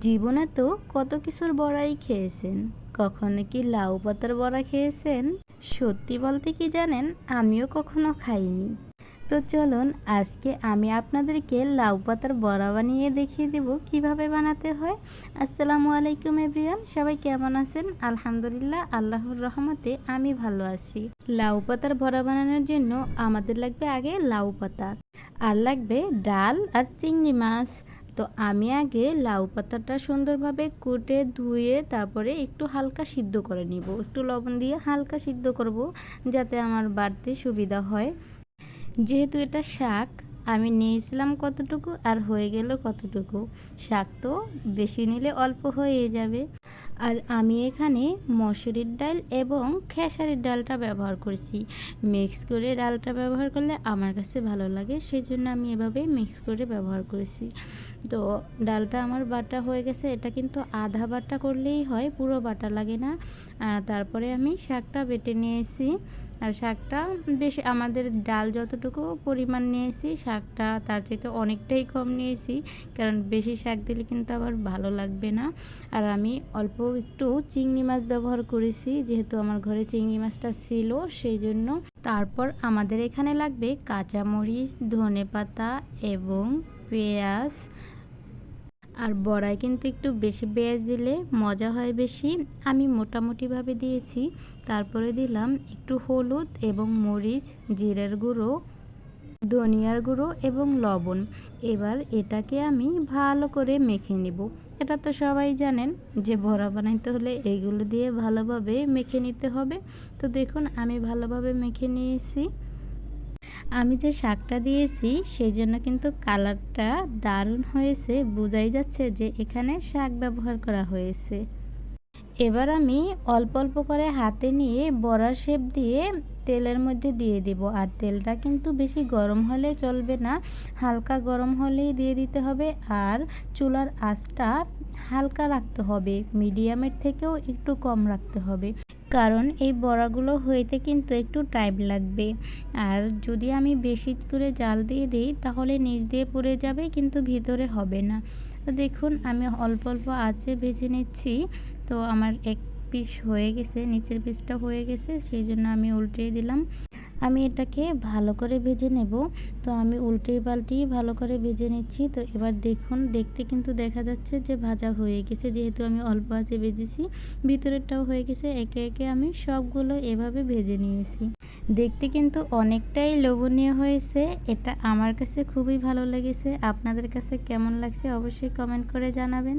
জীবনে তো কত কিছুর বড়াই খেয়েছেন। কখনো কি লাউ পাতার বড়া খেয়েছেন? সত্যি বলতে কি জানেন, আমিও কখনো খাইনি। তো চলুন, আজকে আমি আপনাদেরকে লাউ পাতার বড়া বানিয়ে দেখিয়ে দেব কীভাবে বানাতে হয়। আসসালামু আলাইকুম এভরিয়ান সবাই কেমন আছেন? আলহামদুলিল্লাহ, আল্লাহর রহমতে আমি ভালো আছি। লাউ পাতার বড়া বানানোর জন্য আমাদের লাগবে আগে লাউ পাতা। আর লাগবে ডাল আর চিংড়ি মাছ। তো আমি আগে লাউ পাতাটা সুন্দরভাবে কুটে, ধুয়ে তারপরে একটু হালকা সিদ্ধ করে নিব। একটু লবণ দিয়ে হালকা সিদ্ধ করব যাতে আমার বাড়তে সুবিধা হয়। যেহেতু এটা শাক, আমি নিয়েছিলাম কতটুকু আর হয়ে গেল কতটুকু? শাক তো বেশি নিলে অল্প হয়ে যাবে। আর আমি এখানে মসুরির ডাল এবং খেসারির ডালটা ব্যবহার করছি। মিক্স করে ডালটা ব্যবহার করলে আমার কাছে ভালো লাগে সেই জন্য আমি এভাবে মিক্স করে ব্যবহার করেছি। তো ডালটা আমার বাটা হয়ে গেছে, এটা কিন্তু আধা বাটা করলেই হয়, পুরো বাটা লাগে না। তারপরে আমি শাকটা বেটে নিয়েছি। আর শাকটা বেশ আমাদের ডাল যতটুকু পরিমাণ নিয়েছি, শাকটা তার চাইতে অনেকটাই কম নিয়েছি, কারণ বেশি শাক দিলে কিন্তু আবার ভালো লাগবে না। আর আমি অল্প একটু চিংড়ি মাছ ব্যবহার করেছি, যেহেতু আমার ঘরে চিংড়ি মাছটা ছিল, সেই জন্য। তারপর আমাদের এখানে লাগবে কাঁচামরিচ ধনে পাতা এবং পেঁয়াজ আর বড়ায় কিন্তু একটু বেশি পেঁয়াজ দিলে মজা হয় বেশি। আমি মোটামুটিভাবে দিয়েছি। তারপরে দিলাম একটু হলুদ এবং মরিচ, জিরের গুঁড়ো, ধনিয়ার গুঁড়ো এবং লবণ। এবার এটাকে আমি ভালো করে মেখে নেব। এটা তো সবাই জানেন যে বড়া বানাইতে হলে এইগুলো দিয়ে ভালোভাবে মেখে নিতে হবে। তো দেখুন আমি ভালোভাবে মেখে নিয়েছি। আমি যে শাকটা দিয়েছি সেই জন্য কিন্তু কালারটা দারুণ হয়েছে। বোঝাই যাচ্ছে যে এখানে শাক ব্যবহার করা হয়েছে। এবার আমি অল্প অল্প করে হাতে নিয়ে বড়ার শেপ দিয়ে তেলের মধ্যে দিয়ে দিব। আর তেলটা কিন্তু বেশি গরম হলে চলবে না, হালকা গরম হলেই দিয়ে দিতে হবে। আর চুলার আঁচটা হালকা রাখতে হবে, মিডিয়ামের থেকেও একটু কম রাখতে হবে। কারণ এই বড়াগুলো হইতে কিন্তু একটু টাইম লাগবে। আর যদি আমি বেশি করে জাল দিয়ে দিই, তাহলে নিচ দিয়ে পড়ে যাবে, কিন্তু ভিতরে হবে না। তো দেখুন, আমি অল্প অল্প আঁচে ভেজে নিচ্ছি। তো আমার এক পিস হয়ে গেছে, নিচের পিসটা হয়ে গেছে, সেই জন্য আমি উল্টে দিলাম। আমি এটাকে ভালো করে ভেজে নেব। তো আমি উল্টে পাল্টি ভালো করে ভেজে নিচ্ছি। তো এবার দেখুন, দেখতে কিন্তু দেখা যাচ্ছে যে ভাজা হয়ে গেছে। যেহেতু আমি অল্প আছে ভেজেছি, ভিতরেরটাও হয়ে গেছে। একে একে আমি সবগুলো এভাবে ভেজে নিয়েছি। দেখতে কিন্তু অনেকটাই লোভনীয় হয়েছে। এটা আমার কাছে খুবই ভালো লেগেছে। আপনাদের কাছে কেমন লাগছে অবশ্যই কমেন্ট করে জানাবেন।